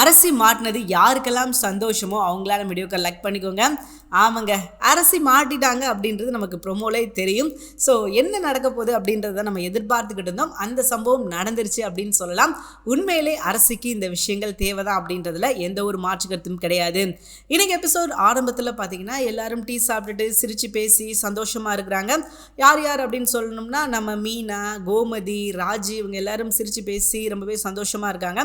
அரசி மாட்டினது யாருக்கெல்லாம் சந்தோஷமோ அவங்களால வீடியோக்கு லைக் பண்ணிக்கோங்க. ஆமாங்க அரசி மாட்டிட்டாங்க அப்படின்றது நமக்கு ப்ரொமோலே தெரியும். ஸோ என்ன நடக்க போகுது அப்படின்றத நம்ம எதிர்பார்த்துக்கிட்டு இருந்தோம். அந்த சம்பவம் நடந்துருச்சு அப்படின்னு சொல்லலாம். உண்மையிலே அரசிக்கு இந்த விஷயங்கள் தேவைதான் அப்படின்றதுல எந்த ஒரு மாற்று கருத்தும் கிடையாது. இன்னைக்கு எபிசோட் ஆரம்பத்தில் பார்த்தீங்கன்னா எல்லாரும் டீ சாப்பிட்டுட்டு சிரித்து பேசி சந்தோஷமாக இருக்கிறாங்க. யார் யார் அப்படின்னு சொல்லணும்னா நம்ம மீனா கோமதி ராஜி இவங்க எல்லாரும் சிரித்து பேசி ரொம்பவே சந்தோஷமாக இருக்காங்க.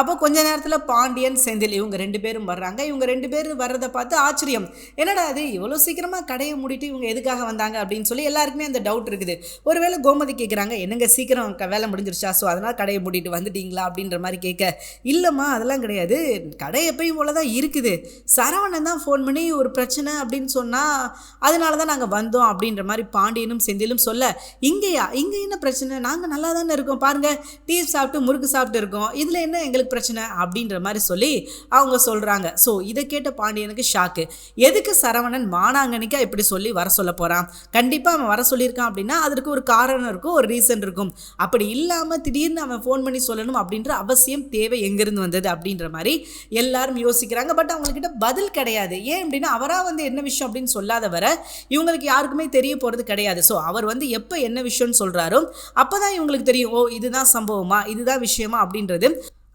அப்போ கொஞ்ச நேரத்தில் பாண்டியன் செந்தில் இவங்க ரெண்டு பேரும் வர்றாங்க. இவங்க ரெண்டு பேரும் வர்றதை பார்த்து ஆச்சரியம். என்னடா அது இவ்வளோ சீக்கிரமாக கடையை மூடிட்டு இவங்க எதுக்காக வந்தாங்க அப்படின்னு சொல்லி எல்லாருக்குமே அந்த டவுட் இருக்குது. ஒருவேளை கோமதி கேட்குறாங்க என்னங்க சீக்கிரம் வேலை முடிஞ்சிருச்சா? ஸோ அதனால் கடையை மூடிட்டு வந்துட்டீங்களா? அப்படின்ற மாதிரி கேட்க இல்லைம்மா அதெல்லாம் கிடையாது. கடை எப்பயும் போல தான் இருக்குது. சரவணன் தான் ஃபோன் பண்ணி ஒரு பிரச்சனை அப்படின்னு சொன்னால் அதனால தான் நாங்கள் வந்தோம். அப்படின்ற மாதிரி பாண்டியனும் செந்திலும் சொல்ல இங்கேயா? இங்கே என்ன பிரச்சனை? நாங்கள் நல்லா தானே இருக்கோம். பாருங்கள் டீ சாப்பிட்டு முறுக்கு சாப்பிட்டு இருக்கோம். இதில் என்ன எங்களுக்கு பிரச்சனை அப்படின்ற மாதிரி சொல்லி அவங்க சொல்கிறாங்க ஸோ இதை கேட்ட பாண்டியனுக்கு ஷாக்கு எதுக்கு சரவணன் மானாங்கனிக்கா இப்படி சொல்லி வர சொல்ல போகிறான் கண்டிப்பாக அவன் வர சொல்லியிருக்கான் அப்படின்னா அதற்கு ஒரு காரணம் இருக்கும் ஒரு ரீசன் இருக்கும். அப்படி இல்லாமல் திடீர்னு அவன் ஃபோன் பண்ணி சொல்லணும் அப்படின்ற அவசியம் தேவை எங்கேருந்து வந்தது அப்படின்ற மாதிரி எல்லாரும் யோசிக்கிறாங்க. பட் அவங்கக்கிட்ட பதில் கிடையாது. ஏன் அப்படின்னா அவராக வந்து என்ன விஷயம் அப்படின்னு சொல்லாத வர இவங்களுக்கு யாருக்குமே தெரிய போகிறது கிடையாது. ஸோ அவர் வந்து எப்போ என்ன விஷயம்னு சொல்கிறாரோ அப்போ தான் இவங்களுக்கு தெரியும் ஓ இதுதான் சம்பவமா இதுதான் விஷயமா அப்படின்றது.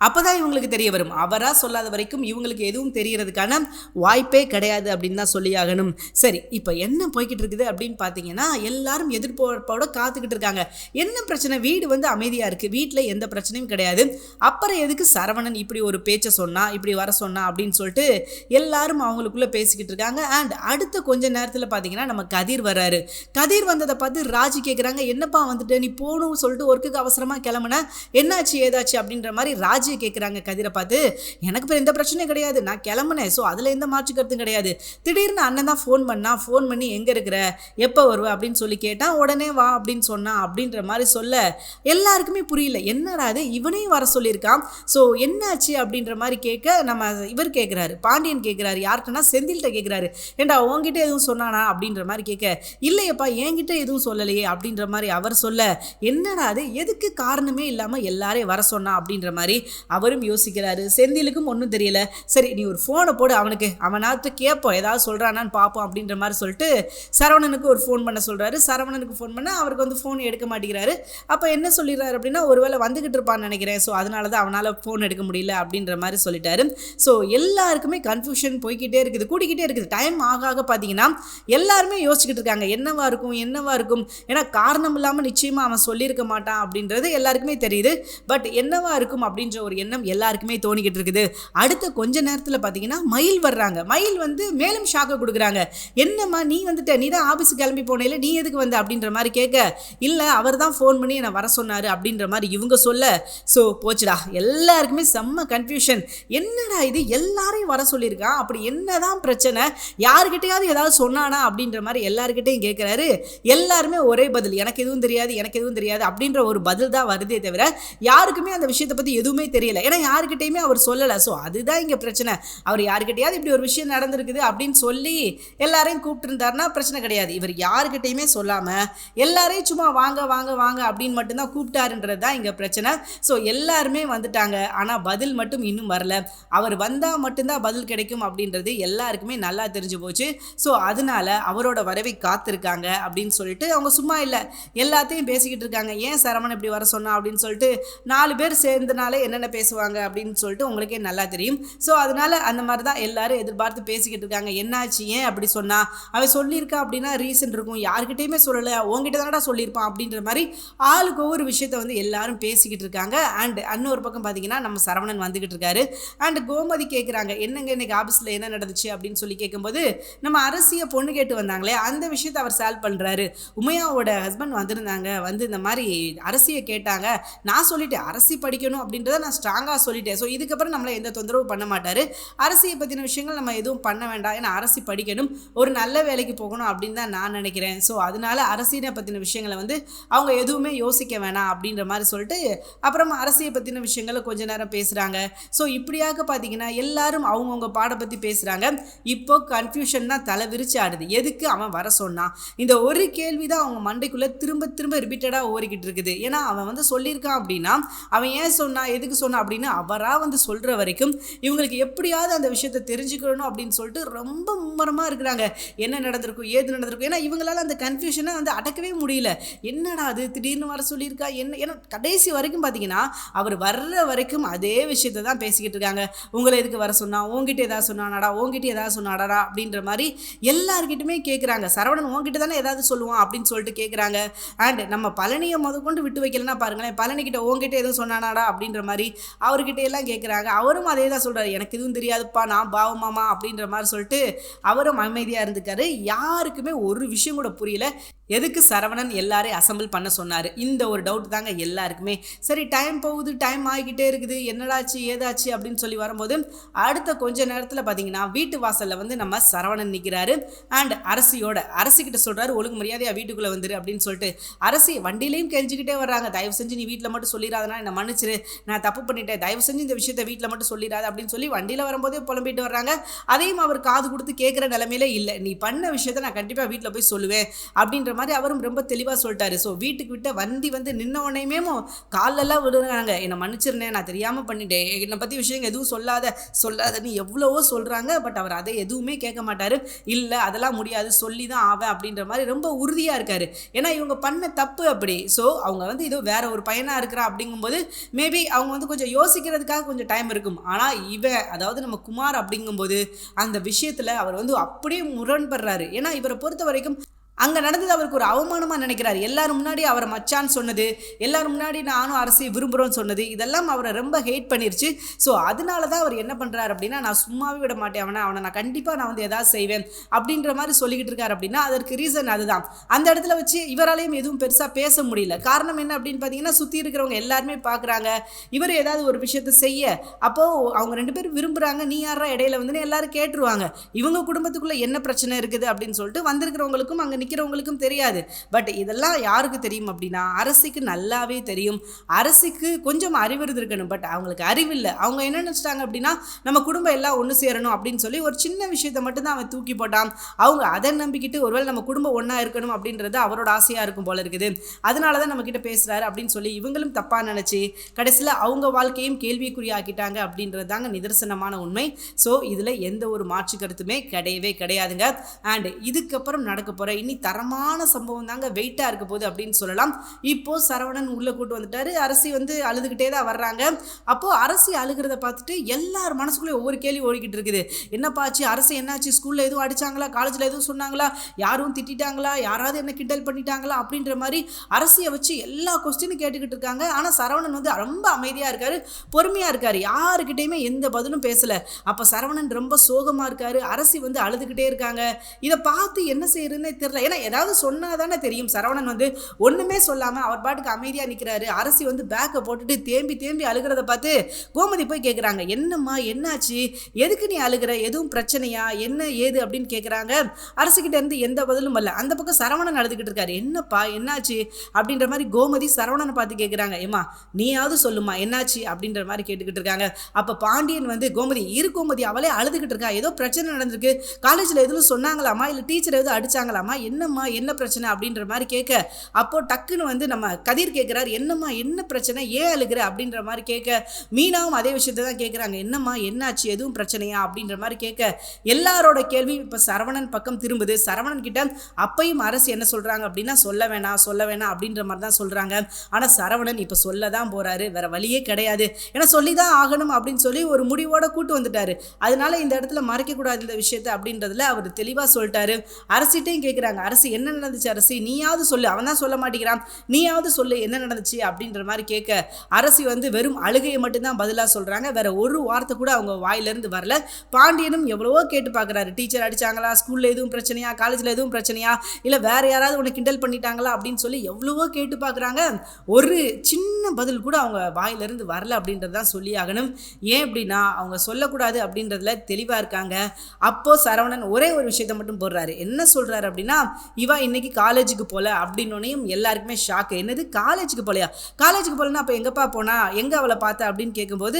அப்போ தான் இவங்களுக்கு தெரிய வரும். அவராக சொல்லாத வரைக்கும் இவங்களுக்கு எதுவும் தெரியறதுக்கான வாய்ப்பே கிடையாது அப்படின்னு தான் சொல்லியாகணும் சரி இப்போ என்ன போய்கிட்டு இருக்குது அப்படின்னு பார்த்தீங்கன்னா எல்லாரும் எதிர்பார்ப்போட காத்துக்கிட்டு இருக்காங்க. என்ன பிரச்சனை? வீடு வந்து அமைதியாக இருக்குது வீட்டில் எந்த பிரச்சனையும் கிடையாது. அப்புறம் எதுக்கு சரவணன் இப்படி ஒரு பேச்சை சொன்னா இப்படி வர சொன்னா அப்படின்னு சொல்லிட்டு எல்லாரும் அவங்களுக்குள்ளே பேசிக்கிட்டு இருக்காங்க. அண்ட் அடுத்த கொஞ்ச நேரத்தில் பார்த்தீங்கன்னா நம்ம கதிர் வராரு கதிர் வந்ததை பார்த்து ராஜி கேட்குறாங்க என்னப்பா வந்துட்டு? நீ போகணும்னு சொல்லிட்டு ஒர்க்குக்கு அவசரமாக கிளம்புன? என்னாச்சு? ஏதாச்சு? அப்படின்ற மாதிரி ராஜியை கேட்குறாங்க கதிரை பார்த்து. எனக்கு இப்போ எந்த பிரச்சனையும் கிடையாது. நான் கிளம்புனேன். ஸோ அதில் எந்த மாற்று கருத்தும் கிடையாது. திடீர்னு அண்ணன் தான் ஃபோன் பண்ணா ஃபோன் பண்ணி எங்கே இருக்கிற? எப்போ வருவ? அப்படின்னு சொல்லி கேட்டால் உடனே வா அப்படின்னு சொன்னான் அப்படின்ற மாதிரி சொல்ல. எல்லாருக்குமே புரியல. என்னடா அது இவனையும் வர சொல்லியிருக்கான். ஸோ என்னாச்சு அப்படின்ற மாதிரி கேட்க நம்ம இவர் கேட்குறாரு பாண்டியன் கேட்குறாரு யார்கிட்டனா செந்தில்கிட்ட கேட்குறாரு ஏண்டா உன்கிட்ட எதுவும் சொன்னானா? அப்படின்ற மாதிரி கேட்க. இல்லையப்பா என்கிட்ட எதுவும் சொல்லலையே அப்படின்ற மாதிரி அவர் சொல்ல. என்னடா அது எதுக்கு காரணமே இல்லாமல் எல்லாரையும் வர சொன்னா? அப்படின்ற மாதிரி அவரும் யோசிக்கிறாரு. செந்திலுக்கும் ஒன்றும் தெரியல. சரி நீ ஒரு ஃபோனை போடு அவனுக்கு. அவனாத்து கேட்போம். ஏதாவது சொல்கிறானான்னு பார்ப்போம் அப்படின்ற மாதிரி சொல்லிட்டு சரவணனுக்கு ஒரு ஃபோன் பண்ண சொல்கிறாரு சரவணனுக்கு ஃபோன் பண்ண அவருக்கு வந்து ஃபோன் எடுக்க மாட்டேங்கிறாரு. அப்போ என்ன சொல்லிடுறாரு அப்படின்னா ஒருவேளை வந்துகிட்டு இருப்பான்னு நினைக்கிறேன். ஸோ அதனால தான் அவனால் ஃபோன் எடுக்க முடியல அப்படின்ற மாதிரி சொல்லிட்டாரு. ஸோ எல்லாருக்குமே கன்ஃபியூஷன் போய்க்கிட்டே இருக்குது. கூடிக்கிட்டே இருக்குது. டைம் ஆக ஆக பார்த்தீங்கன்னா எல்லாருமே யோசிச்சுக்கிட்டு இருக்காங்க. என்னவா இருக்கும்? என்னவா இருக்கும்? ஏன்னா காரணம் இல்லாமல் நிச்சயமாக அவன் சொல்லியிருக்க மாட்டான் அப்படின்றது எல்லாருக்குமே தெரியுது. பட் என்னவா இருக்கும் அப்படின்ற ஒரு எண்ணம் எல்லாருக்குமே தோணிக்கிட்டு இருக்குது. அடுத்த கொஞ்ச நேரத்தில் பார்த்தீங்கன்னா மயில் வர்றாங்க. மயில் வந்து மேலும் ஷாக்கை கொடுக்குறாங்க. என்னம்மா நீ வந்துட்ட. நீ தான் ஆஃபீஸுக்கு கிளம்பி போனேல. நீ எதுக்கு வந்த? அப்படின்ற மாதிரி கேட்க இல்லை அவர் தான் ஃபோன் பண்ணி என்னை வர சொன்னார். அப்படின்ற மாதிரி இவங்க சொல்ல ஸோ போச்சுடா. எல்லாருக்குமே செம்ம கன்ஃபியூஷன் என்னடா இது? எல்லாரையும் வர சொல்லியிருக்கான் அப்படி என்னதான் பிரச்சனை? யாருக்கிட்டையாவது ஏதாவது சொன்னானா? அப்படின்ற மாதிரி எல்லாருக்கிட்டையும் கேட்குறாரு எல்லாருமே ஒரே பதில் எனக்கு எதுவும் தெரியாது எனக்கு எதுவும் தெரியாது. அப்படின்ற ஒரு பதில் தான் வருதே தவிர யாருக்குமே அந்த விஷயத்தை பற்றி எதுவுமே தெரியல. ஏன்னா யாருக்கிட்டையுமே அவர் சொல்லலை. ஸோ அதுதான் இங்கே பிரச்சனை. அவர் யாருக்கிட்டையாவது இப்படி ஒரு விஷயம் நடந்திருக்குது அப்படின்னு சொல்லி எல்லாரையும் கூப்பிட்டுருந்தாருன்னா பிரச்சனை கிடையாது. இவர் யாருக்கிட்டையுமே சொல்லாமல் எல்லாரையும் சும்மா வாங்க வாங்க வாங்க அப்படின்னு மட்டும்தான் கூப்பிட்டாருன்றது தான் இங்கே பிரச்சனை. ஸோ எல்லாருமே வந்துட்டாங்க. ஆனால் பதில் மட்டும் இன்னும் வரல. அவர் வந்தால் மட்டும்தான் பதில் கிடைக்கும் அப்படின்றது எல்லாருக்குமே நல்லா தெரிஞ்சு போச்சு. ஸோ அதனால அவரோட வரவை காத்திருக்காங்க அப்படின்னு சொல்லிட்டு அவங்க சும்மா இல்லை. எல்லாத்தையும் பேசிக்கிட்டு இருக்காங்க. ஏன் சரவணன் இப்படி வர சொன்னா அப்படின்னு சொல்லிட்டு நாலு பேர் சேர்ந்தனால என்னென்ன பேசுவாங்க அப்படின்னு சொல்லிட்டு உங்களுக்கே நல்லா தெரியும். ஸோ அதனால அந்த மாதிரி தான் எல்லாரும் எதிர்பார்த்து பேசிக்கிட்டு இருக்காங்க. என்னாச்சு? ஏன் அப்படி சொன்னா? அவன் சொல்லியிருக்கா அப்படின்னா ரீசன் இருக்கும். யாருக்கிட்டையுமே சொல்லலை. உங்ககிட்ட தானடா சொல்லியிருப்பான் அப்படின்ற மாதிரி ஆளுக்கு ஒவ்வொரு விஷயத்த வந்து எல்லாரும் பேசிக்கிட்டு இருக்காங்க. அண்ட் இன்னொரு பக்கம் பார்த்தீங்கன்னா நம்ம சரவணன் வந்துகிட்டு இருக்காரு. அண்ட் கோமதி கேட்குறாங்க என்னங்க இன்னைக்கு ஆஃபீஸில் என்ன நடந்துச்சு? அப்படின்னு சொல்லி கேட்கும்போது நம்ம அரசியை பொண்ணு கேட்டு வந்தாங்களே அந்த விஷயத்தை அவர் சால்வ் பண்ணுறாரு உமையாவோட ஹஸ்பண்ட் வந்திருந்தாங்க. வந்து இந்த மாதிரி அரசியை கேட்டாங்க. நான் சொல்லிட்டேன் அரசி படிக்கணும் அப்படின்றத நான் ஸ்ட்ராங்காக சொல்லிட்டேன். ஸோ இதுக்கப்புறம் நம்மளை எந்த தொந்தரவும் பண்ண மாட்டார். அரசியை பற்றின விஷயங்கள் நம்ம எதுவும் பண்ண வேண்டாம். ஏன்னா அரசி படிக்கணும். ஒரு நல்ல வேலைக்கு போகணும் அப்படின்னு தான் நான் நினைக்கிறேன். ஸோ அதனால அரசினை பற்றின விஷயங்களை வந்து அவங்க எதுவுமே யோசிக்க வேணாம் அப்படின்ற மாதிரி சொல்லிட்டு அப்புறம் அரசியை பற்றின விஷயங்களை கொஞ்ச நேரம் பேசுகிறாங்க ஸோ இப்படியாக பார்த்தீங்கன்னா எல்லாரும் அவங்கவுங்க பாட பற்றி பேசுகிறாங்க இப்போ கன்ஃபியூஷன் தான் தலை விரிச்சு ஆடுது. எதுக்கு அவன் வர சொன்னான்? இந்த ஒரு கேள்வி தான் அவங்க மண்டைக்குள்ளே திரும்ப திரும்ப ரிப்பீட்டடாக ஓடிக்கிட்டு இருக்குது. ஏன்னா அவன் வந்து சொல்லியிருக்கான் அப்படின்னா அவன் ஏன் சொன்னான் எதுக்கு சொன்னா அப்படின்னு அவராக வந்து சொல்கிற வரைக்கும் இவங்களுக்கு எப்படியாவது அந்த விஷயத்தை தெரிஞ்சுக்கணும் அப்படின்னு சொல்லிட்டு ரொம்ப மும்மரமாக இருக்கிறாங்க. என்ன நடந்திருக்கும் ஏது நடந்திருக்கும்? ஏன்னா இவங்களால அந்த கன்ஃபியூஷனை வந்து அடக்கவே முடியல. என்னடா அது? திடீர்னு வர சொல்லியிருக்கா? என்ன? ஏன்னா கடைசி வரைக்கும் பார்த்தீங்கன்னா அவர் வர்ற வரைக்கும் அதே விஷயத்தை தான் பேசிக்கிட்டு இருக்காங்க. உங்களை எதுக்கு வர சொன்னா? உங்ககிட்ட ஏதாவது சொன்னானாடா? உங்ககிட்ட ஏதாவது சொன்னாடா? அப்படின்ற மாதிரி எல்லாருக்கிட்டுமே கேட்குறாங்க சரவணன் உங்ககிட்ட தானே ஏதாவது சொல்லுவான் அப்படின்னு சொல்லிட்டு கேட்குறாங்க அண்ட் நம்ம பழனியை முதற்கொண்டு கொண்டு விட்டு வைக்கலன்னா பாருங்களேன். பழனிக்கிட்ட உங்ககிட்ட எதுவும் சொன்னானாடா? அப்படின்ற மாதிரி அவர்கிட்ட எல்லாம் கேட்குறாங்க அவரும் அதே தான் சொல்கிறாரு எனக்கு எதுவும் தெரியாதுப்பா நான் பாவமாமா அப்படின்ற மாதிரி சொல்லிட்டு அவரும் அமைதியாக இருந்துக்காரு யாருக்குமே ஒரு விஷயம் கூட புரியல. எதுக்கு சரவணன் எல்லாரையும் அசம்பிள் பண்ண சொன்னார்? இந்த ஒரு டவுட் தாங்க எல்லாருக்குமே. சரி டைம் போகுது டைம் ஆகிக்கிட்டே இருக்குது. என்னடாச்சு ஏதாச்சு அப்படின்னு சொல்லி வரும்போது அடுத்த கொஞ்ச நேரத்தில் பார்த்தீங்கன்னா வீட்டு வாசலில் வந்து நம்ம சரவணன் நிற்கிறாரு அண்ட் அரசியோட அரசிக்கிட்ட சொல்கிறாரு ஒழுங்கு மரியாதையாக வீட்டுக்குள்ளே வந்துரு அப்படின்னு சொல்லிட்டு. அரசி வண்டியிலையும் கெஞ்சிக்கிட்டே வர்றாங்க. தயவு செஞ்சு நீ வீட்டில் மட்டும் சொல்லிடாதனா என்னை மன்னிச்சிரு. நான் தப்பு பண்ணிட்டேன். தயவு செஞ்சு இந்த விஷயத்தை வீட்டில் மட்டும் சொல்லிடாது அப்படின்னு சொல்லி வண்டியில் வரும்போதே புலம்பிட்டு வர்றாங்க. அதையும் அவர் காது கொடுத்து கேட்குற நிலமையில இல்லை. நீ பண்ண விஷயத்த நான் கண்டிப்பாக வீட்டில் போய் சொல்லுவேன் அப்படின்ற மாதிரி அவரும் ரொம்ப தெளிவாக சொல்லிட்டாரு. ஸோ வீட்டுக்கு விட்ட வண்டி வந்து நின்ன உடனேயுமே காலெல்லாம் விடுறாங்க என்னை மன்னிச்சிருந்தேன் நான் தெரியாமல் பண்ணிட்டேன். என்னை பற்றி விஷயம் எதுவும் சொல்லாத சொல்லாதன்னு எவ்வளவோ சொல்கிறாங்க பட் அவர் அதை எதுவுமே கேட்க மாட்டார். இல்லை அதெல்லாம் முடியாது. சொல்லி தான் ஆவேன் அப்படின்ற மாதிரி ரொம்ப உறுதியாக இருக்காரு. ஏன்னா இவங்க பண்ண தப்பு அப்படி. ஸோ அவங்க வந்து ஏதோ வேற ஒரு பையனாக இருக்கிறா அப்படிங்கும்போது மேபி அவங்க வந்து கொஞ்சம் யோசிக்கிறதுக்காக கொஞ்சம் டைம் இருக்கும். ஆனால் இவன் அதாவது நம்ம குமார் அப்படிங்கும்போது அந்த விஷயத்தில் அவர் வந்து அப்படியே முரண்படுறாரு. ஏன்னா இவரை பொறுத்த வரைக்கும் அங்கே நடந்தது அவருக்கு ஒரு அவமானமாக நினைக்கிறார். எல்லாரும் முன்னாடி அவரை மச்சான்னு சொன்னது எல்லாரும் முன்னாடி நானும் அரசியை விரும்புகிறோன்னு சொன்னது இதெல்லாம் அவரை ரொம்ப ஹேட் பண்ணிருச்சு. ஸோ அதனால தான் அவர் என்ன பண்ணுறாரு அப்படின்னா நான் சும்மாவே விட மாட்டேன் அவனை அவனை நான் கண்டிப்பாக நான் வந்து எதாவது செய்வேன் அப்படின்ற மாதிரி சொல்லிக்கிட்டு இருக்காரு அப்படின்னா அதற்கு ரீசன் அதுதான். அந்த இடத்துல வச்சு இவராலையும் எதுவும் பெருசாக பேச முடியல. காரணம் என்ன அப்படின்னு பார்த்தீங்கன்னா சுற்றி இருக்கிறவங்க எல்லாருமே பார்க்குறாங்க இவர் ஏதாவது ஒரு விஷயத்தை செய்ய அப்போது அவங்க ரெண்டு பேரும் விரும்புகிறாங்க நீ யாரா இடையில வந்துன்னு எல்லாரும் கேட்டுருவாங்க. இவங்க குடும்பத்துக்குள்ளே என்ன பிரச்சனை இருக்குது அப்படின்னு சொல்லிட்டு வந்திருக்கிறவங்களுக்கும் அங்கே நிற்கிறவங்களுக்கும் தெரியாது. பட் இதெல்லாம் யாருக்கு தெரியும் அப்படின்னா அரசிக்கு நல்லாவே தெரியும். அரசிக்கு கொஞ்சம் அறிவு இருக்கணும். பட் அவங்களுக்கு அறிவில்லை அவங்க என்ன நினச்சிட்டாங்க அப்படின்னா நம்ம குடும்பம் எல்லாம் ஒன்று சேரணும் அப்படின்னு சொல்லி ஒரு சின்ன விஷயத்தை மட்டும்தான் அவன் தூக்கி போட்டான். அவங்க அதை நம்பிக்கிட்டு ஒருவேளை நம்ம குடும்பம் ஒன்றா இருக்கணும் அப்படின்றது அவரோட ஆசையாக இருக்கும் போல இருக்குது. அதனால தான் நம்மக்கிட்ட பேசுகிறாரு அப்படின்னு சொல்லி இவங்களும் தப்பாக நினச்சி கடைசியில் அவங்க வாழ்க்கையும் கேள்விக்குறியாக்கிட்டாங்க அப்படின்றது தாங்க நிதர்சனமான உண்மை. ஸோ இதில் எந்த ஒரு மாற்று கருத்துமே கிடையவே கிடையாதுங்க. அண்ட் இதுக்கப்புறம் நடக்க போகிற இனி தரமான சம்பவம் தாங்க வெயிட்டாக இருக்க போகுது அப்படின்னு சொல்லலாம். இப்போ சரவணன் உள்ளே கூட்டு வந்துட்டாரு. அரசி வந்து அழுதுகிட்டே தான் வர்றாங்க. அப்போது அரசி அழுகிறத பார்த்துட்டு எல்லார் மனசுக்குள்ளே ஒவ்வொரு கேள்வி ஓடிக்கிட்டு இருக்குது. என்னப்பா ஆச்சு? அரசு என்னாச்சு? ஸ்கூலில் எதுவும் அடிச்சாங்களா? காலேஜில் எதுவும் சொன்னாங்களா? யாரும் திட்டிட்டாங்களா? யாராவது என்ன கிண்டல் பண்ணிட்டாங்களா? அப்படின்ற மாதிரி அரசியை வச்சு எல்லா கொஸ்டினும் கேட்டுக்கிட்டு இருக்காங்க. ஆனால் சரவணன் வந்து ரொம்ப அமைதியாக இருக்காரு. பொறுமையாக இருக்காரு. யாருக்கிட்டையுமே எந்த பதிலும் பேசலை. அப்போ சரவணன் ரொம்ப சோகமாக இருக்காரு. அரசி வந்து அழுதுகிட்டே இருக்காங்க. இதை பார்த்து என்ன செய்யறதுன்னே ஏன்னா ஏதாவது சொன்னால் தானே தெரியும். சரவணன் வந்து ஒன்றுமே சொல்லாமல் அவர் பாட்டுக்கு அமைதியாக நிற்கிறாரு அரசி வந்து பேக்கை போட்டுட்டு தேம்பி தேம்பி அழுகிறத பார்த்து கோமதி போய் கேட்குறாங்க என்னம்மா என்னாச்சு? எதுக்கு நீ அழுகிற? எதுவும் பிரச்சனையா? என்ன ஏது? அப்படின்னு கேட்குறாங்க அரசுக்கிட்ட இருந்து எந்த பதிலும் இல்லை அந்த பக்கம் சரவணன் அழுதுகிட்டு இருக்காரு. என்னப்பா என்னாச்சு? அப்படின்ற மாதிரி கோமதி சரவணனை பார்த்து கேட்குறாங்க ஏம்மா நீயாவது சொல்லுமா என்னாச்சு? அப்படின்ற மாதிரி கேட்டுக்கிட்டு இருக்காங்க. அப்போ பாண்டியன் வந்து கோமதி இரு கோமதி அவளே அழுதுகிட்டு இருக்கா. ஏதோ பிரச்சனை நடந்திருக்கு. காலேஜில் எதுவும் சொன்னாங்களாமா இல்லை டீச்சர் எதுவும் அடிச்சாங்களாமா என்னம்மா என்ன பிரச்சனை அப்படின்ற மாதிரி கேட்க அப்போ டக்குன்னு வந்து நம்ம கதிர் கேட்குறாரு என்னம்மா என்ன பிரச்சனை ஏன் அழுகிற அப்படின்ற மாதிரி கேட்க மீனாவும் அதே விஷயத்தை தான் கேட்குறாங்க. என்னம்மா என்னாச்சு எதுவும் பிரச்சனையா அப்படின்ற மாதிரி கேட்க எல்லாரோட கேள்வியும் இப்போ சரவணன் பக்கம் திரும்புது. சரவணன் கிட்ட அப்பையும் அரசு என்ன சொல்கிறாங்க அப்படின்னா சொல்ல வேணாம் சொல்ல வேணாம் அப்படின்ற மாதிரி தான் சொல்கிறாங்க ஆனால் சரவணன் இப்போ சொல்ல தான் போகிறாரு வேற வழியே கிடையாது. ஏன்னா சொல்லி தான் ஆகணும் அப்படின்னு சொல்லி ஒரு முடிவோட கூட்டு வந்துட்டாரு. அதனால இந்த இடத்துல மறைக்கக்கூடாது இந்த விஷயத்தை அப்படின்றதுல அவர் தெளிவாக சொல்லிட்டாரு. அரசிட்டையும் கேட்குறாங்க. அரசு என்ன நடந்துச்சு அரசி? நீயாவது சொல்லு. அவன் தான் சொல்ல மாட்டேங்கிறான். நீயாவது சொல்லு என்ன நடந்துச்சு? அப்படின்ற மாதிரி கேட்க அரசி வந்து வெறும் அழுகையை மட்டும்தான் பதிலாக சொல்கிறாங்க வேற ஒரு வார்த்தை கூட அவங்க வாயிலிருந்து வரல. பாண்டியனும் எவ்வளவோ கேட்டு பார்க்குறாரு. டீச்சர் அடிச்சாங்களா? ஸ்கூலில் எதுவும் பிரச்சனையா? காலேஜில் எதுவும் பிரச்சனையா? இல்லை வேற யாராவது உன்னை கிண்டல் பண்ணிட்டாங்களா? அப்படின்னு சொல்லி எவ்வளவோ கேட்டு பார்க்குறாங்க. ஒரு சின்ன பதில் கூட அவங்க வாயிலிருந்து வரல அப்படின்றது தான் சொல்லி ஆகணும். ஏன் அப்படின்னா அவங்க சொல்லக்கூடாது அப்படின்றதுல தெளிவாக இருக்காங்க. அப்போது சரவணன் ஒரே ஒரு விஷயத்தை மட்டும் போடுறாரு. என்ன சொல்கிறாரு அப்படின்னா இவா இன்னைக்கு காலேஜுக்கு போகல அப்படின்னோனையும் எல்லாருக்குமே ஷாக்கு என்னது காலேஜுக்கு போகலையா காலேஜுக்கு போலன்னா அப்போ எங்கப்பா போனா? எங்கே அவளை பார்த்த அப்படின்னு கேட்கும்போது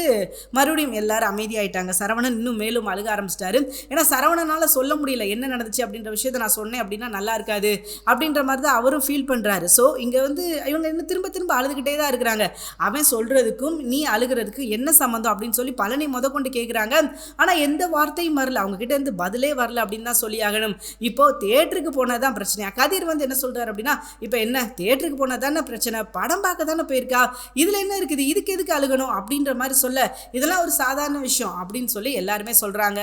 மறுபடியும் எல்லாரும் அமைதியாயிட்டாங்க. சரவணன் இன்னும் மேலும் அழுக ஆரம்பிச்சிட்டாரு. ஏன்னா சரவணனால் சொல்ல முடியல என்ன நடந்துச்சு அப்படின்ற விஷயத்த நான் சொன்னேன் அப்படின்னா நல்லா இருக்காது அப்படின்ற மாதிரி தான் அவரும் ஃபீல் பண்ணுறாரு ஸோ இங்கே வந்து இவங்க இன்னும் திரும்ப திரும்ப அழுதுகிட்டே தான் இருக்கிறாங்க. அவன் சொல்கிறதுக்கும் நீ அழுகிறதுக்கும் என்ன சம்மந்தம் அப்படின்னு சொல்லி பழனி முத கொண்டு கேட்குறாங்க ஆனால் எந்த வார்த்தையும் வரல. அவங்ககிட்ட இருந்து பதிலே வரல அப்படின்னு தான் சொல்லி ஆகணும். இப்போ தேட்டருக்கு தான் பிரச்சனையா? கதிர் வந்து என்ன சொல்கிறார் அப்படின்னா இப்போ என்ன தேட்டருக்கு போனால் தானே பிரச்சனை படம் பார்க்க தானே போயிருக்கா? இதில் என்ன இருக்குது? இதுக்கு எதுக்கு அழுகணும்? அப்படின்ற மாதிரி சொல்ல இதெல்லாம் ஒரு சாதாரண விஷயம் அப்படின்னு சொல்லி எல்லாருமே சொல்கிறாங்க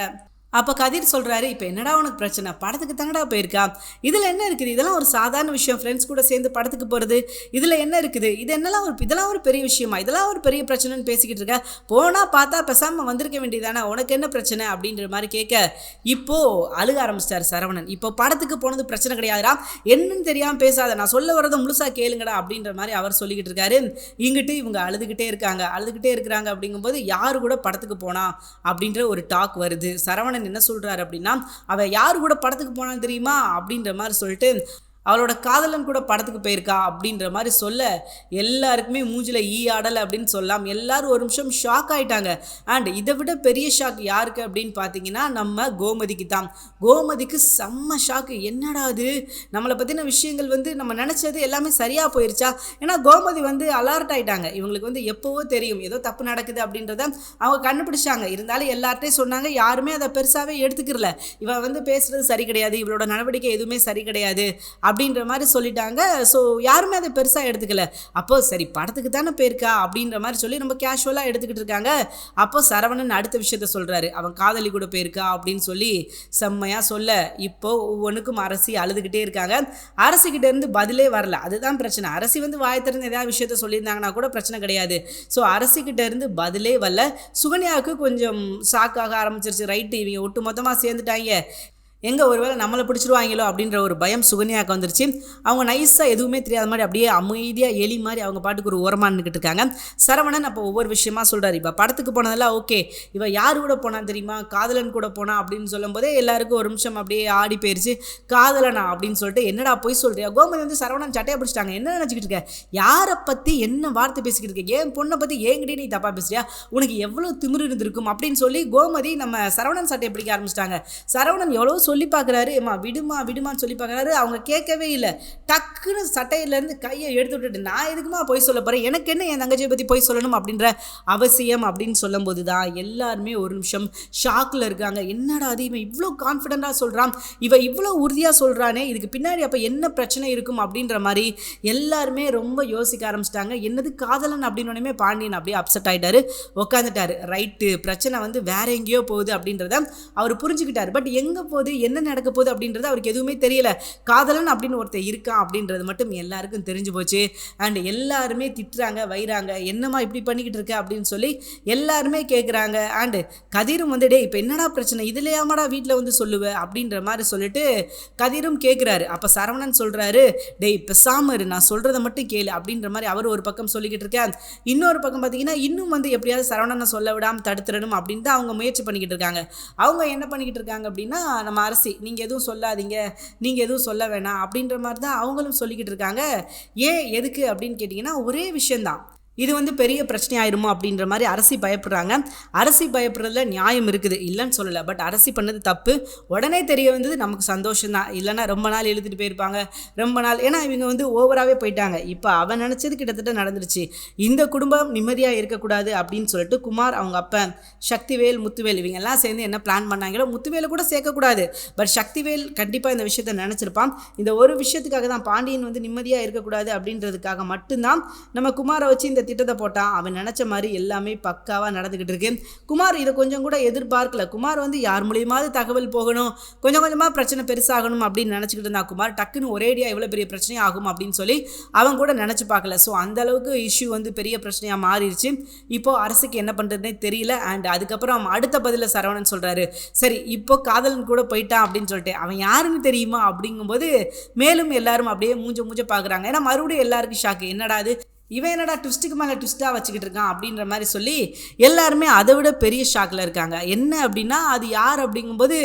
அப்போ கதிர் சொல்கிறாரு இப்போ என்னடா உனக்கு பிரச்சனை? படத்துக்கு தானடா போயிருக்கா? இதில் என்ன இருக்குது? இதெல்லாம் ஒரு சாதாரண விஷயம். ஃப்ரெண்ட்ஸ் கூட சேர்ந்து படத்துக்கு போகிறது இதில் என்ன இருக்குது? இது என்னெல்லாம் ஒரு இதெல்லாம் ஒரு பெரிய விஷயமா? இதெல்லாம் ஒரு பெரிய பிரச்சனைன்னு பேசிக்கிட்டு இருக்க. போனால் பார்த்தா பெசாமல் வந்திருக்க வேண்டியதானே உனக்கு என்ன பிரச்சனை? அப்படின்ற மாதிரி கேட்க இப்போது அழுக ஆரம்பிச்சிட்டார் சரவணன். இப்போ படத்துக்கு போனது பிரச்சனை கிடையாதுடா. என்னன்னு தெரியாமல் பேசாத. நான் சொல்ல வரதை முழுசாக கேளுங்கடா. அப்படின்ற மாதிரி அவர் சொல்லிக்கிட்டு இருக்காரு. இங்கிட்டு இவங்க அழுதுகிட்டே இருக்காங்க. அழுதுகிட்டே இருக்கிறாங்க அப்படிங்கும்போது யார் கூட படத்துக்கு போனா? அப்படின்ற ஒரு டாக் வருது. சரவணன் என்ன சொல்றாரு அப்படின்னா அவள் யார் கூட படத்துக்கு போனான்னு தெரியுமா? அப்படின்ற மாதிரி சொல்லிட்டு அவளோட காதலன் கூட படத்துக்கு போயிருக்கா அப்படின்ற மாதிரி சொல்ல எல்லாருக்குமே மூஞ்சில் ஈ ஆடலை அப்படின்னு சொல்லலாம் எல்லாரும் ஒரு நிமிஷம் ஷாக் ஆயிட்டாங்க. அண்ட் இதை விட பெரிய ஷாக் யாருக்கு அப்படின்னு பார்த்தீங்கன்னா நம்ம கோமதிக்கு தான். கோமதிக்கு செம்ம ஷாக்கு என்னடா அது நம்மளை பற்றின விஷயங்கள் வந்து நம்ம நினச்சது எல்லாமே சரியாக போயிருச்சா? ஏன்னா கோமதி வந்து அலர்ட் ஆயிட்டாங்க. இவங்களுக்கு வந்து எப்போவோ தெரியும் ஏதோ தப்பு நடக்குது அப்படின்றத அவங்க கண்டுபிடிச்சாங்க. இருந்தாலும் எல்லார்ட்டையும் சொன்னாங்க யாருமே அதை பெருசாகவே எடுத்துக்கிறல. இவன் வந்து பேசுகிறது சரி கிடையாது இவளோட நடவடிக்கை எதுவுமே சரி கிடையாது. அப்படின்ற மாதிரி சொல்லிட்டாங்க. ஸோ யாருமே அதை பெருசாக எடுத்துக்கல. அப்போ சரி படத்துக்கு தானே போயிருக்கா? அப்படின்ற மாதிரி சொல்லி நம்ம கேஷுவலாக எடுத்துக்கிட்டு இருக்காங்க. அப்போ சரவணன் அடுத்த விஷயத்த சொல்கிறாரு அவன் காதலி கூட போயிருக்கா? அப்படின்னு சொல்லி செம்மையாக சொல்ல. இப்போ ஒவ்வொன்றுக்கும் அரசி அழுதுகிட்டே இருக்காங்க. அரசிக்கிட்ட இருந்து பதிலே வரல. அதுதான் பிரச்சனை. அரசி வந்து வாய் திறந்து ஏதாவது விஷயத்த சொல்லியிருந்தாங்கன்னா கூட பிரச்சனை கிடையாது. ஸோ அரசிக்கிட்ட இருந்து பதிலே வரல. சுகன்யாவுக்கு கொஞ்சம் ஷாக்காக ஆரம்பிச்சிருச்சு. ரைட்டு இவங்க ஒட்டு மொத்தமாக சேர்ந்துட்டாங்க. எங்கே ஒருவேளை நம்மளை பிடிச்சிருவாங்களோ அப்படின்ற ஒரு பயம் சுகன்யாவுக்கு வந்துருச்சு. அவங்க நைஸாக எதுவுமே தெரியாத மாதிரி அப்படியே அமைதியாக எலி மாதிரி அவங்க பாட்டுக்கு ஒரு ஓரமானுக்கிட்டு இருக்காங்க. சரவணன் அப்போ ஒவ்வொரு விஷயமா சொல்கிறார் இப்போ படத்துக்கு போனதெல்லாம் ஓகே இவள் யார் கூட போனா தெரியுமா? காதலன் கூட போனா? அப்படின்னு சொல்லும்போதே எல்லாருக்கும் ஒரு நிமிஷம் அப்படியே ஆடி போயிருச்சு. காதலனா? அப்படின்னு சொல்லிட்டு என்னடா போய் சொல்கிறியா கோமதி வந்து சரவணன் சட்டையை பிடிச்சிட்டாங்க. என்ன நினச்சிக்கிட்டு இருக்க? யாரை பற்றி என்ன வார்த்தை பேசிக்கிட்டு இருக்க? ஏன் பொண்ணை பற்றி ஏங்கிட்டே நீ தப்பாக பேசுறியா? உனக்கு எவ்வளோ திமிரு இருந்திருக்கும்? அப்படின்னு சொல்லி கோமதி நம்ம சரவணன் சட்டையை பிடிக்க ஆரம்பிச்சிட்டாங்க. சரவணன் எவ்வளோ சொல்லி பார்க்குறாரு. ஏம்மா விடுமா விடுமான்னு சொல்லி பார்க்குறாரு. அவங்க கேட்கவே இல்லை. டக்குன்னு சட்டையிலேருந்து கையை எடுத்து விட்டுட்டு நான் எதுக்குமா போய் சொல்ல போகிறேன் எனக்கு என்ன என் தங்கச்சியை பற்றி போய் சொல்லணும்? அப்படின்ற அவசியம் அப்படின்னு சொல்லும்போது தான் எல்லாருமே ஒரு நிமிஷம் ஷாக்கில் இருக்காங்க. என்னடா அது? இவன் இவ்வளோ கான்ஃபிடென்ட்டாக சொல்கிறான் இவன் இவ்வளோ உறுதியாக சொல்கிறானே இதுக்கு பின்னாடி அப்போ என்ன பிரச்சனை இருக்கும்? அப்படின்ற மாதிரி எல்லாருமே ரொம்ப யோசிக்க ஆரம்பிச்சிட்டாங்க. என்னது காதலன்? அப்படின்னு பாண்டியன் அப்படியே அப்செட் ஆகிட்டாரு உட்காந்துட்டாரு ரைட்டு. பிரச்சனை வந்து வேற எங்கேயோ போகுது அப்படின்றத அவர் புரிஞ்சுக்கிட்டார். பட் எங்கே போகுது? என்ன நடக்க போகுது அப்படின்றது அவருக்கு எதுவுமே தெரியல. காதலன் அப்படின்னு ஒருத்தர் இருக்கான் அப்படின்றது மட்டும் எல்லாருக்கும் தெரிஞ்சு போச்சு. அண்ட் எல்லாருமே திட்டுறாங்க வைறாங்க என்னம்மா இப்படி பண்ணிக்கிட்டு இருக்க அப்படின்னு சொல்லி எல்லாருமே கேட்குறாங்க அண்டு கதிரும் வந்து டே இப்போ என்னடா பிரச்சனை? இதுலையாமடா வீட்டில் வந்து சொல்லுவேன் அப்படின்ற மாதிரி சொல்லிட்டு கதிரும் கேட்குறாரு அப்போ சரவணன் சொல்கிறாரு டேய் பெசாம இரு நான் சொல்கிறத மட்டும் கேளு. அப்படின்ற மாதிரி அவர் ஒரு பக்கம் சொல்லிக்கிட்டு இருக்கேன் இன்னொரு பக்கம் பார்த்தீங்கன்னா இன்னும் வந்து எப்படியாவது சரவணனை சொல்ல விடாமல் தடுத்துடணும் அப்படின்னு தான் அவங்க முயற்சி பண்ணிக்கிட்டு இருக்காங்க. அவங்க என்ன பண்ணிக்கிட்டு இருக்காங்க அப்படின்னா நம்ம அரசி. நீங்கள் எதுவும் சொல்லாதீங்க. நீங்கள் எதுவும் சொல்ல வேணாம் அப்படின்ற மாதிரி தான் அவங்களும் சொல்லிக்கிட்டு இருக்காங்க. ஏன் எதுக்கு அப்படின்னு கேட்டிங்கன்னா ஒரே விஷயந்தான் இது வந்து பெரிய பிரச்சனை ஆயிருமோ அப்படின்ற மாதிரி அரசி பயப்படுறாங்க. அரசி பயப்படுறதுல நியாயம் இருக்குது. இல்லைன்னு சொல்லலை. பட் அரசி பண்ணது தப்பு. உடனே தெரிய வந்தது நமக்கு சந்தோஷம் தான் இல்லைன்னா ரொம்ப நாள் எழுதிட்டு போயிருப்பாங்க. ரொம்ப நாள். ஏன்னா இவங்க வந்து ஓவராகவே போயிட்டாங்க. இப்போ அவன் நினச்சது கிட்டத்தட்ட நடந்துருச்சு. இந்த குடும்பம் நிம்மதியாக இருக்கக்கூடாது அப்படின்னு சொல்லிட்டு குமார் அவங்க அப்பன் சக்திவேல் முத்துவேல் இவங்க எல்லாம் சேர்ந்து என்ன பிளான் பண்ணாங்களோ முத்துவேலை கூட சேர்க்கக்கூடாது. பட் சக்திவேல் கண்டிப்பாக இந்த விஷயத்தை நினச்சிருப்பான். இந்த ஒரு விஷயத்துக்காக தான் பாண்டியன் வந்து நிம்மதியாக இருக்கக்கூடாது அப்படின்றதுக்காக மட்டும்தான் நம்ம குமாரை வச்சு இந்த திட்டத்தை போட்டான் அவன் நினச்ச மாதிரி எல்லாமே பக்காவாக நடந்துக்கிட்டு இருக்கு. குமார் இதை கொஞ்சம் கூட எதிர்பார்க்கல. குமார் வந்து யார் மூலியமாவது தகவல் போகணும் கொஞ்சம் கொஞ்சமாக பிரச்சனை பெருசாகணும் அப்படின்னு நினச்சிக்கிட்டு இருந்தா குமார் டக்குன்னு ஒரேடியாக இவ்வளோ பெரிய பிரச்சனை ஆகும் அப்படின்னு சொல்லி அவன் கூட நினச்சி பார்க்கல. ஸோ அந்த அளவுக்கு இஷ்யூ வந்து பெரிய பிரச்சனையாக மாறிடுச்சு. இப்போ அரசுக்கு என்ன பண்ணுறதுனே தெரியல. அண்ட் அதுக்கப்புறம் அடுத்த பதில சரவணன் சொல்கிறாரு சரி இப்போ காதலன் கூட போயிட்டான் அப்படின்னு சொல்லிட்டு. அவன் யாருன்னு தெரியுமா அப்படிங்கும்போது மேலும் எல்லாரும் அப்படியே மூஞ்ச மூஞ்ச பார்க்குறாங்க ஏன்னா மறுபடியும் எல்லாருக்கும் ஷாக்கு என்னடா அது இவன் என்னடா ட்விஸ்ட்டுக்கு மேலே ட்விஸ்ட்டாக வச்சுக்கிட்டு இருக்கான் அப்படின்ற மாதிரி சொல்லி எல்லாருமே அதை விட பெரிய ஷாக்கில் இருக்காங்க. என்ன அப்படின்னா அது யார் அப்படிங்கும்போது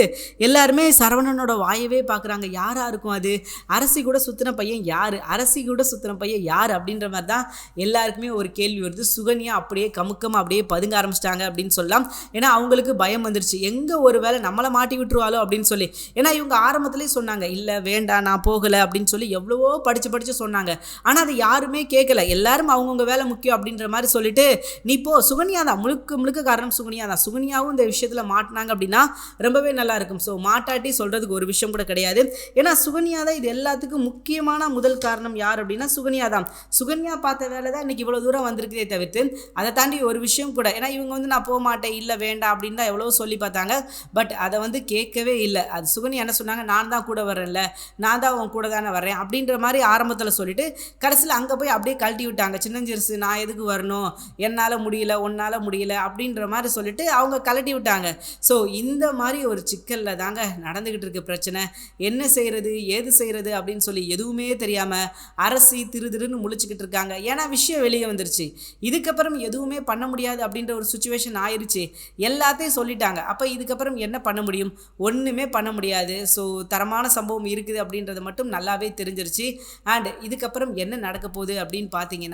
எல்லாருமே சரவணனோட வாயவே பார்க்குறாங்க. யாராக இருக்கும் அது? அரசி கூட சுற்றின பையன் யார்? அரசி கூட சுற்றின பையன் யார்? அப்படின்ற மாதிரி தான் எல்லாருக்குமே ஒரு கேள்வி வருது. சுகன்யா அப்படியே கமுக்கமாக அப்படியே பதுங்க ஆரம்பிச்சிட்டாங்க அப்படின்னு சொல்லலாம். ஏன்னா அவங்களுக்கு பயம் வந்துருச்சு. எங்கே ஒரு வேளை நம்மளை மாட்டி விட்டுருவாளோ அப்படின்னு சொல்லி. ஏன்னா இவங்க ஆரம்பத்துலேயே சொன்னாங்க இல்லை வேண்டாம் நான் போகலை அப்படின்னு சொல்லி எவ்வளவோ படித்து படித்து சொன்னாங்க. ஆனால் அதை யாருமே கேட்கல. எல்லா எல்லாரும் அவங்கவுங்க வேலை முக்கியம் அப்படின்ற மாதிரி சொல்லிட்டு நீ போ சுகன்யா தான். முழுக்க முழுக்க காரணம் சுகன்யா தான். சுகன்யாவும் இந்த விஷயத்தில் மாட்டினாங்க அப்படின்னா ரொம்பவே நல்லா இருக்கும். ஸோ மாட்டாட்டி சொல்கிறதுக்கு ஒரு விஷயம் கூட கிடையாது. ஏன்னா சுகன்யா தான் இது எல்லாத்துக்கும் முக்கியமான முதல் காரணம் யார் அப்படின்னா சுகன்யா தான். சுகன்யா பார்த்த வேலை தான் இன்னைக்கு இவ்வளோ தூரம் வந்திருக்குதே தவிர்த்து அதை தாண்டி ஒரு விஷயம் கூட ஏன்னா இவங்க வந்து நான் போக மாட்டேன் இல்லை வேண்டாம் அப்படின்னு தான் எவ்வளோ சொல்லி பார்த்தாங்க. பட் அதை வந்து கேட்கவே இல்லை. அது சுகன்யா என்ன சொன்னாங்க? நான் தான் கூட வரேன்ல நான் தான் உன் கூட தானே வரேன் அப்படின்ற மாதிரி ஆரம்பத்தில் சொல்லிட்டு கடைசியில் அங்கே போய் அப்படியே கழட்டி விட்டாங்க சின்னஞ்சிறுசு நான் எதுக்கு வரணும்? என்னால் முடியல உன்னால் முடியல அப்படின்ற மாதிரி சொல்லிட்டு அவங்க கழட்டி விட்டாங்க. ஸோ இந்த மாதிரி ஒரு சிக்கலில் தாங்க நடந்துக்கிட்டு இருக்க பிரச்சனை. என்ன செய்கிறது ஏது செய்கிறது அப்படின்னு சொல்லி எதுவுமே தெரியாமல் அரசி திரு திருன்னு முழிச்சுக்கிட்டு இருக்காங்க. ஏன்னா விஷயம் வெளியே வந்துருச்சு. இதுக்கப்புறம் எதுவுமே பண்ண முடியாது அப்படின்ற ஒரு சுச்சுவேஷன் ஆயிருச்சு. எல்லாத்தையும் சொல்லிட்டாங்க. அப்போ இதுக்கப்புறம் என்ன பண்ண முடியும்? ஒன்றுமே பண்ண முடியாது. ஸோ தரமான சம்பவம் இருக்குது அப்படின்றது மட்டும் நல்லாவே தெரிஞ்சிருச்சு. அண்ட் இதுக்கப்புறம் என்ன நடக்க போகுது அப்படின்னு பார்த்தீங்கன்னா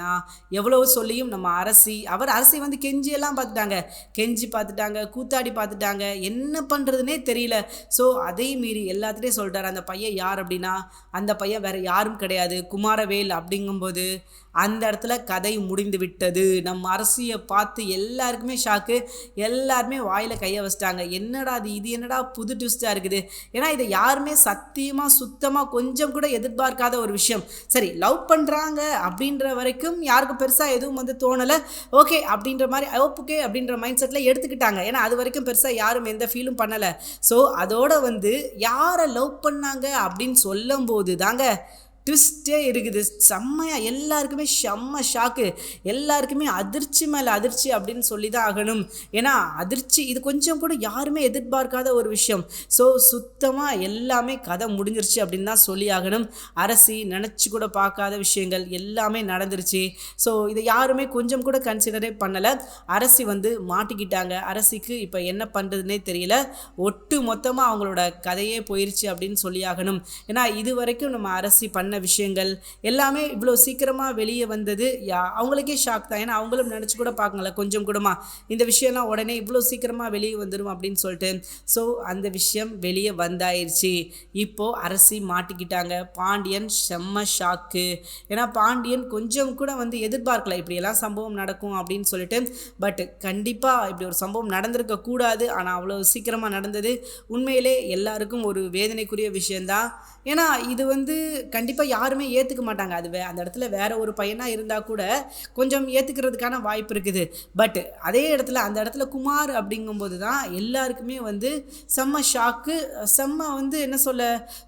எவ்வளோ சொல்லியும் நம்ம அரசி அவர் அரசி வந்து கெஞ்சி எல்லாம் பார்த்துட்டாங்க கெஞ்சி பார்த்துட்டாங்க கூத்தாடி பார்த்துட்டாங்க என்ன பண்ணுறதுனே தெரியல. ஸோ அதையும் மீறி எல்லாத்துலேயும் சொல்லிட்டார் அந்த பையன் யார் அப்படின்னா அந்த பையன் வேறு யாரும் கிடையாது. குமாரவேல் அப்படிங்கும்போது அந்த இடத்துல கதை முடிந்து விட்டது. நம்ம அரசியை பார்த்து எல்லாருக்குமே ஷாக்கு எல்லாருமே வாயில் கையை வச்சிட்டாங்க. என்னடா அது? இது என்னடா புது ட்விஸ்ட்டாக இருக்குது? ஏன்னா இதை யாருமே சத்தியமாக சுத்தமாக கொஞ்சம் கூட எதிர்பார்க்காத ஒரு விஷயம். சரி லவ் பண்ணுறாங்க அப்படின்ற வரைக்கும் யாருக்கும் பெருசாக எதுவும் வந்து தோணலை. ஓகே அப்படின்ற மாதிரி ஓப்புக்கே அப்படின்ற மைண்ட் செட்டில் எடுத்துக்கிட்டாங்க. ஏன்னா அது வரைக்கும் பெருசாக யாரும் எந்த ஃபீலும் பண்ணலை. ஸோ அதோட வந்து யாரை லவ் பண்ணாங்க அப்படின்னு சொல்லும்போது தாங்க ட்விஸ்டே இருக்குது. செம்மையாக எல்லாருக்குமே செம்ம ஷாக்கு எல்லாருக்குமே அதிர்ச்சி மேலே அதிர்ச்சி அப்படின்னு சொல்லி தான் ஆகணும். ஏன்னா அதிர்ச்சி இது கொஞ்சம் கூட யாருமே எதிர்பார்க்காத ஒரு விஷயம். ஸோ சுத்தமாக எல்லாமே கதை முடிஞ்சிருச்சு அப்படின்னு தான் சொல்லி ஆகணும். அரசி நினச்சி கூட பார்க்காத விஷயங்கள் எல்லாமே நடந்துருச்சு. ஸோ இதை யாருமே கொஞ்சம் கூட கன்சிடரே பண்ணலை. அரசி வந்து மாட்டிக்கிட்டாங்க. அரசிக்கு இப்போ என்ன பண்ணுறதுனே தெரியல. ஒட்டு மொத்தமாக அவங்களோட கதையே போயிடுச்சு அப்படின்னு சொல்லி ஆகணும். ஏன்னா இது வரைக்கும் நம்ம அரசி பண்ண விஷயங்கள் எல்லாமே இவ்வளோ சீக்கிரமாக வெளியே வந்தது. யா அவங்களுக்கே ஷாக் தான். ஏன்னா அவங்களும் நினச்சி கூட பார்க்கல. கொஞ்சம் கூடமா இந்த விஷயம்லாம் உடனே இவ்வளோ சீக்கிரமாக வெளியே வந்துடும் அப்படின்னு சொல்லிட்டு. ஸோ அந்த விஷயம் வெளியே வந்தாயிருச்சு. இப்போது அரசி மாட்டிக்கிட்டாங்க. பாண்டியன் செம்ம ஷாக்கு ஏன்னா பாண்டியன் கொஞ்சம் கூட வந்து எதிர்பார்க்கல இப்படியெல்லாம் சம்பவம் நடக்கும் அப்படின்னு சொல்லிட்டு. பட் கண்டிப்பாக இப்படி ஒரு சம்பவம் நடந்திருக்க கூடாது. ஆனால் அவ்வளோ சீக்கிரமாக நடந்தது. உண்மையிலே எல்லாருக்கும் ஒரு வேதனைக்குரிய விஷயந்தான் ஏன்னா இது வந்து கண்டிப்பாக யாருமே ஏற்றுக்க மாட்டாங்க அது வே அந்த இடத்துல வேற ஒரு பையனாக இருந்தால் கூட கொஞ்சம் ஏற்றுக்கிறதுக்கான வாய்ப்பு இருக்குது. பட் அதே இடத்துல அந்த இடத்துல குமார் அப்படிங்கும்போது தான் எல்லாருக்குமே வந்து செம்ம ஷாக்கு செம்ம வந்து என்ன சொல்ல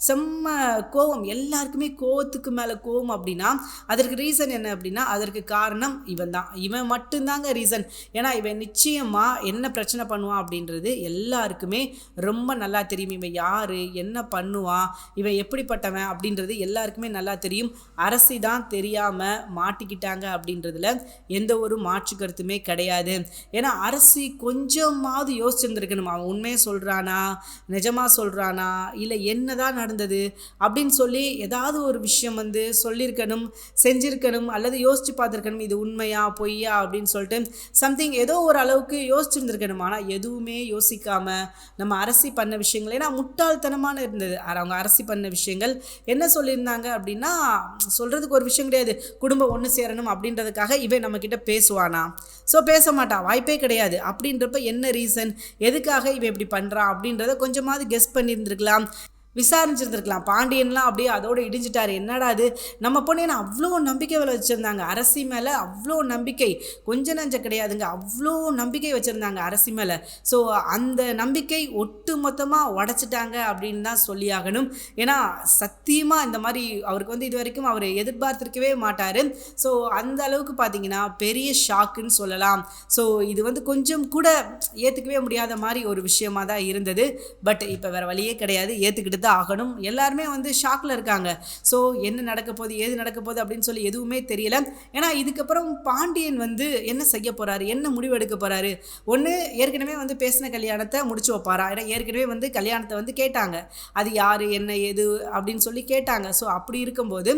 செம்ம கோவம். எல்லாருக்குமே கோவத்துக்கு மேலே கோவம் அப்படின்னா அதற்கு ரீசன் என்ன அப்படின்னா அதற்கு காரணம் இவன் தான். இவன் மட்டும்தாங்க ரீசன் ஏன்னா இவன் நிச்சயமாக என்ன பிரச்சனை பண்ணுவான் அப்படின்றது எல்லாருக்குமே ரொம்ப நல்லா தெரியும். இவன் யார்? என்ன பண்ணுவான்? இவன் எப்படிப்பட்டவன்? அப்படின்றது எல்லாருக்குமே நல்லா தெரியும். அரசி தான் தெரியாமல் மாட்டிக்கிட்டாங்க அப்படின்றதுல எந்த ஒரு மாற்று கருத்துமே கிடையாது. ஏன்னா அரசி கொஞ்சமாவது யோசிச்சிருந்துருக்கணும். அவன் உண்மையை சொல்கிறானா நிஜமாக சொல்கிறானா இல்லை என்னதான் நடந்தது? அப்படின்னு சொல்லி ஏதாவது ஒரு விஷயம் வந்து சொல்லியிருக்கணும் செஞ்சுருக்கணும் அல்லது யோசிச்சு பார்த்துருக்கணும். இது உண்மையா பொய்யா அப்படின்னு சொல்லிட்டு சம்திங் ஏதோ ஒரு அளவுக்கு யோசிச்சிருந்துருக்கணும். ஆனால் எதுவுமே யோசிக்காம நம்ம அரசி பண்ண விஷயங்கள் ஏன்னா முட்டாள்தனமான இருந்தது. அவங்க அரசி பண்ண விஷயங்கள். என்ன சொல்லியிருந்தாங்க? அப்படின்னா சொல்கிறதுக்கு ஒரு விஷயம் கிடையாது. குடும்பம் ஒன்று சேரணும் அப்படின்றதுக்காக இவன் நம்மக்கிட்ட பேசுவானா? ஸோ பேச மாட்டான் வாய்ப்பே கிடையாது. அப்படின்றப்ப என்ன ரீசன் எதுக்காக இவன் இப்படி பண்ணுறான் அப்படின்றத கொஞ்சமாவது கெஸ் பண்ணியிருந்துருக்கலாம். விசாரிச்சிருந்துருக்கலாம். பாண்டியன்லாம் அப்படியே அதோடு இடிஞ்சிட்டார். என்னடா அது நம்ம பொண்ணு அவ்வளோ நம்பிக்கை வேலை வச்சுருந்தாங்க. அரசி மேலே அவ்வளோ நம்பிக்கை. கொஞ்ச நஞ்ச கிடையாதுங்க. அவ்வளோ நம்பிக்கை வச்சுருந்தாங்க அரசி மேலே. ஸோ அந்த நம்பிக்கை ஒட்டு மொத்தமாக உடச்சிட்டாங்க அப்படின்னு தான் சொல்லியாகணும் ஏன்னா சத்தியமாக இந்த மாதிரி அவருக்கு வந்து இது வரைக்கும் அவர் எதிர்பார்த்திருக்கவே மாட்டார். ஸோ அந்த அளவுக்கு பார்த்தீங்கன்னா பெரிய ஷாக்குன்னு சொல்லலாம். ஸோ இது வந்து கொஞ்சம் கூட ஏற்றுக்கவே முடியாத மாதிரி ஒரு விஷயமா தான் இருந்தது. பட் இப்போ வேறு வழியே கிடையாது. ஏற்றுக்கிட்டு தான் ஆகணும் எல்லாருமே வந்து ஷாக்கில் இருக்காங்க. ஸோ என்ன நடக்க போகுது ஏது நடக்க போகுது அப்படின்னு சொல்லி எதுவுமே தெரியல. ஏன்னா இதுக்கப்புறம் பாண்டியன் வந்து என்ன செய்ய போகிறாரு என்ன முடிவு எடுக்க போகிறாரு ஒன்று ஏற்கனவே வந்து பேசின கல்யாணத்தை முடிச்சு வைப்பாரா? ஏன்னா ஏற்கனவே வந்து கல்யாணத்தை வந்து கேட்டாங்க. அது யார் என்ன ஏது அப்படின்னு சொல்லி கேட்டாங்க. ஸோ அப்படி இருக்கும்போது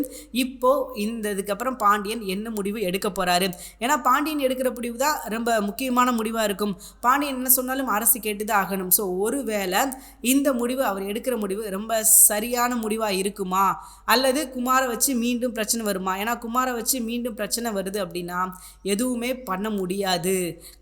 இப்போது இந்த இதுக்கப்புறம் பாண்டியன் என்ன முடிவு எடுக்க போகிறாரு ஏன்னா பாண்டியன் எடுக்கிற முடிவு தான் ரொம்ப முக்கியமான முடிவாக இருக்கும். பாண்டியன் என்ன சொன்னாலும் அரசு கேட்டு தான் ஆகணும். ஸோ ஒருவேளை இந்த முடிவு அவர் எடுக்கிற முடிவு ரொம்ப சரியான முடிவாக இருக்குமா? அல்லது குமாரை வச்சு மீண்டும் பிரச்சனை வருமா? ஏன்னா குமாரை வச்சு மீண்டும் பிரச்சனை வருது அப்படின்னா எதுவுமே பண்ண முடியாது.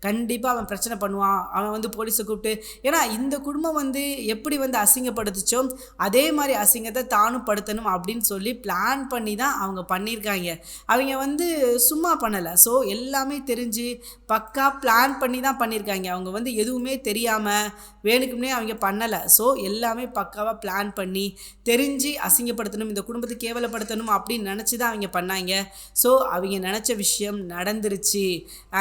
கண்டிப்பாக அவன் பிரச்சனை பண்ணுவான். அவன் வந்து போலீஸை கூப்பிட்டு ஏன்னா இந்த குடும்பம் வந்து எப்படி வந்து அசிங்கப்படுத்துச்சோ அதே மாதிரி அசிங்கத்தை தானும் படுத்தணும் அப்படின்னு சொல்லி பிளான் பண்ணி தான் அவங்க பண்ணியிருக்காங்க. அவங்க வந்து சும்மா பண்ணலை. ஸோ எல்லாமே தெரிஞ்சு பக்கா பிளான் பண்ணி தான் பண்ணியிருக்காங்க. அவங்க வந்து எதுவுமே தெரியாமல் வேணுக்கும்னே அவங்க பண்ணலை. ஸோ எல்லாமே பக்காவாக பிளான் பிளான் பண்ணி தெரிஞ்சு அசிங்கப்படுத்தணும் இந்த குடும்பத்தை கேவலப்படுத்தணும் அப்படின்னு நினச்சி தான் அவங்க பண்ணாங்க. ஸோ அவங்க நினச்ச விஷயம் நடந்துருச்சு.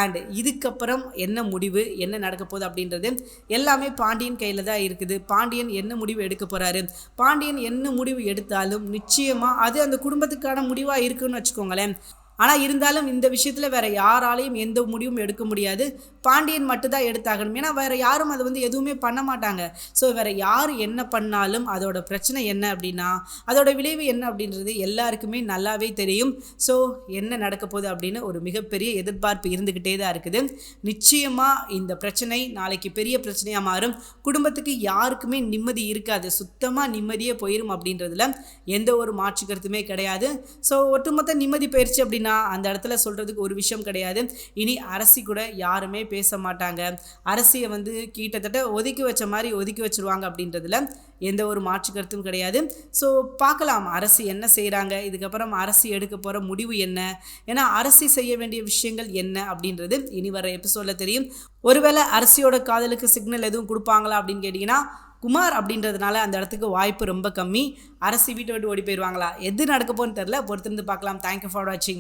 அண்ட் இதுக்கப்புறம் என்ன முடிவு என்ன நடக்க போகுது அப்படின்றது எல்லாமே பாண்டியன் கையில் தான் இருக்குது. பாண்டியன் என்ன முடிவு எடுக்க போகிறாரு பாண்டியன் என்ன முடிவு எடுத்தாலும் நிச்சயமாக அது அந்த குடும்பத்துக்கான முடிவாக இருக்குன்னு வச்சுக்கோங்களேன். ஆனால் இருந்தாலும் இந்த விஷயத்தில் வேற யாராலையும் எந்த முடிவும் எடுக்க முடியாது. பாண்டியன் மட்டும்தான் எடுத்தாகணும். ஏன்னா வேற யாரும் அதை வந்து எதுவுமே பண்ண மாட்டாங்க. ஸோ வேற யார் என்ன பண்ணாலும் அதோட பிரச்சனை என்ன அப்படின்னா அதோட விளைவு என்ன அப்படின்றது எல்லாருக்குமே நல்லாவே தெரியும். ஸோ என்ன நடக்க போகுது அப்படின்னு ஒரு மிகப்பெரிய எதிர்பார்ப்பு இருந்துக்கிட்டே தான் இருக்குது. நிச்சயமாக இந்த பிரச்சனை நாளைக்கு பெரிய பிரச்சனையாக மாறும். குடும்பத்துக்கு யாருக்குமே நிம்மதி இருக்காது. சுத்தமாக நிம்மதியே போயிடும் அப்படின்றதுல எந்த ஒரு மாற்று கருத்துமே கிடையாது. ஸோ ஒட்டுமொத்த நிம்மதி போயிடுச்சு அப்படின்னா அந்த இடத்துல சொல்கிறதுக்கு ஒரு விஷயம் கிடையாது. இனி அரசி கூட யாருமே பேச மாட்டாங்க அரசியை வந்து கிட்டத்தட்ட ஒதுக்கி வச்ச மாதிரி ஒதுக்கி வச்சிருவாங்க அப்படின்றதுல எந்த ஒரு மாற்று கருத்தும் கிடையாது. ஸோ பார்க்கலாம். அரசு என்ன செய்கிறாங்க இதுக்கப்புறம் அரசு எடுக்க போகிற முடிவு என்ன? ஏன்னா அரசி செய்ய வேண்டிய விஷயங்கள் என்ன அப்படின்றது இனி வர எபிசோடில் தெரியும். ஒருவேளை அரசியோட காதலுக்கு சிக்னல் எதுவும் கொடுப்பாங்களா அப்படின்னு கேட்டிங்கன்னா குமார் அப்படின்றதுனால அந்த இடத்துக்கு வாய்ப்பு ரொம்ப கம்மி. அரசு வீட்டை விட்டு ஓடி போயிடுவாங்களா எது நடக்க போன்னு தெரில பொறுத்திருந்து பார்க்கலாம். தேங்க்யூ ஃபார் வாட்சிங்